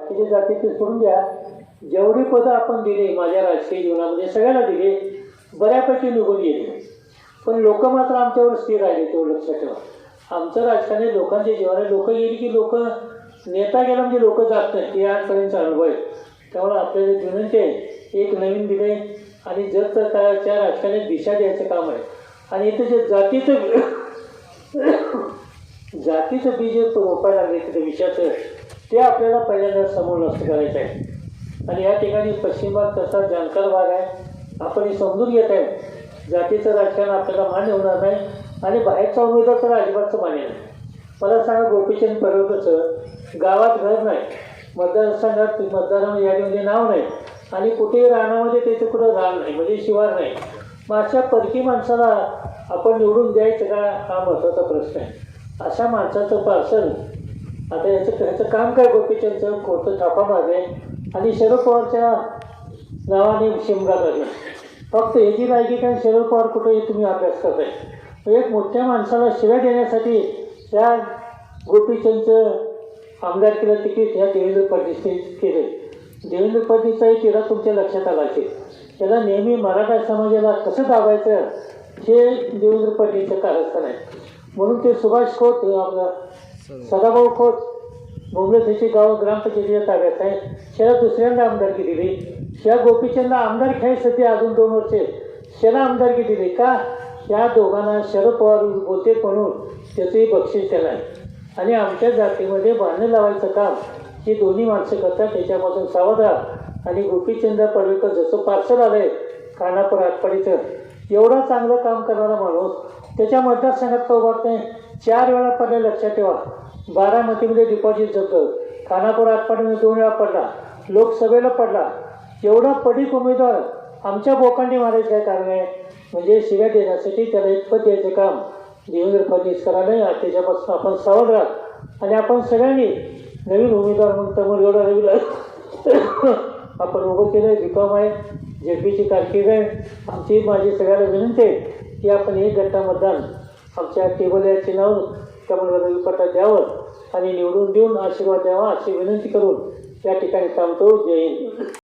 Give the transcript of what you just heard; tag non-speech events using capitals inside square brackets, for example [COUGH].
बाकीच्या जातीचे सोडून द्या. जेवढी पदं आपण दिली माझ्या राजकीय जीवनामध्ये सगळ्याला दिली बऱ्यापैकी निघून गेली. पण लोक मात्र आमच्यावर स्थिर राहिले तेवढं लक्षात ठेवा. आमचं राजकारण लोकांच्या जीवनात लोक गेली की लोक नेता गेला म्हणजे लोक जात नाहीत हे आजपर्यंत अनुभव आहे. त्यामुळे आपल्याला विनंती आहे एक नवीन दिले आणि जर तर काळाच्या राजकारणात दिशा द्यायचं काम आहे. आणि इथं जे जातीचं [COUGHS] जातीचं बीज रोपायला लागले तिथं विषयाचं ते आपल्याला पहिल्यांदा समोर नष्ट करायचं आहे. आणि या ठिकाणी पश्चिम भाग तसा जानकार भाग आहे. आपण हे समजून घेत आहे. जातीचं राजकारण आपल्याला मान्य होणार नाही. आणि बाहेरचा उमेदवार तर अजिबातचं मान्य नाही. मला सांगा गोपीचंद परवकरचं गावात घर नाही. मतदारसंघात मतदारांना यादीमध्ये नाव नाही. आणि कुठेही रानामध्ये त्याचं कुठं रान नाही म्हणजे शिवार नाही. मग अशा परकी माणसाला आपण निवडून द्यायचं का? हा महत्त्वाचा प्रश्न आहे. अशा माणसाचं पार्सल आता याचं ह्याचं काम काय गोपीचंदचं? कोणतं थापा मागे. आणि शरद पवारच्या नावाने शिमगा झाले फक्त याची राहिली काय? शरद पवार कुठेही तुम्ही अभ्यास करताय. एक मोठ्या माणसाला शिव्या देण्यासाठी त्या गोपीचंदचं आमदारकीला तिकीट ह्या देवेंद्र फडणवीसने केले देवेंद्र फडणवीसचा एक इरा तुमच्या लक्षात आला असेल. त्याला नेहमी मराठा समाजाला कसं दाबायचं हे देवेंद्र फडणवीसचं कारस्थान आहे. म्हणून ते सुभाष खोत आपला सदाभाऊ खोत मुंबई गाव ग्रामपंचायतीच्या ताब्यात आहे. त्याला दुसऱ्यांदा आमदारकी दिली. त्या गोपीचंदला आमदार खेळायसाठी अजून दोन वर्षे त्याला आमदारकी दिली का? या दोघांना शरद पवार बोलते म्हणून त्याचंही बक्षीस त्याला आहे. आणि आमच्या जातीमध्ये बांधणं लावायचं काम ही दोन्ही माणसं करतात. त्याच्यापासून सावध राहा. आणि गोपीचंद पडवेकर जसं पार्सल आलंय खानापूर आटपाडीचं एवढा चांगलं काम करणारा माणूस त्याच्या मतदारसंघात का उभारत नाही चार वेळा पडले लक्षात ठेवा. बारामतीमध्ये डिपॉझिट जप्त खानापूर आटपाडीमध्ये दोन वेळा पडला. लोकसभेला पडला. एवढा पडीक उमेदवार आमच्या बोकांडी मारायचं काय कारण आहे? म्हणजे शिव्या देण्यासाठी त्याला एक पद द्यायचं काम. देवेंद्र फडणवीस करायला त्याच्यापासून आपण सावध राहा. आणि आपण सगळ्यांनी नवीन उमेदवार म्हणून तमरगडा रवीला [COUGHS] आपण उभं केलं आहे आहे. जेपीची कारकीर्द आहे. आमची माझी सगळ्याला विनंती आहे. की आपण एक गट्टा मतदान आमच्या टेबल नाव चिन्हावर कमलगड पटात द्यावं आणि निवडून देऊन आशीर्वाद द्यावा अशी विनंती करून या ठिकाणी थांबतो. जय हिंद.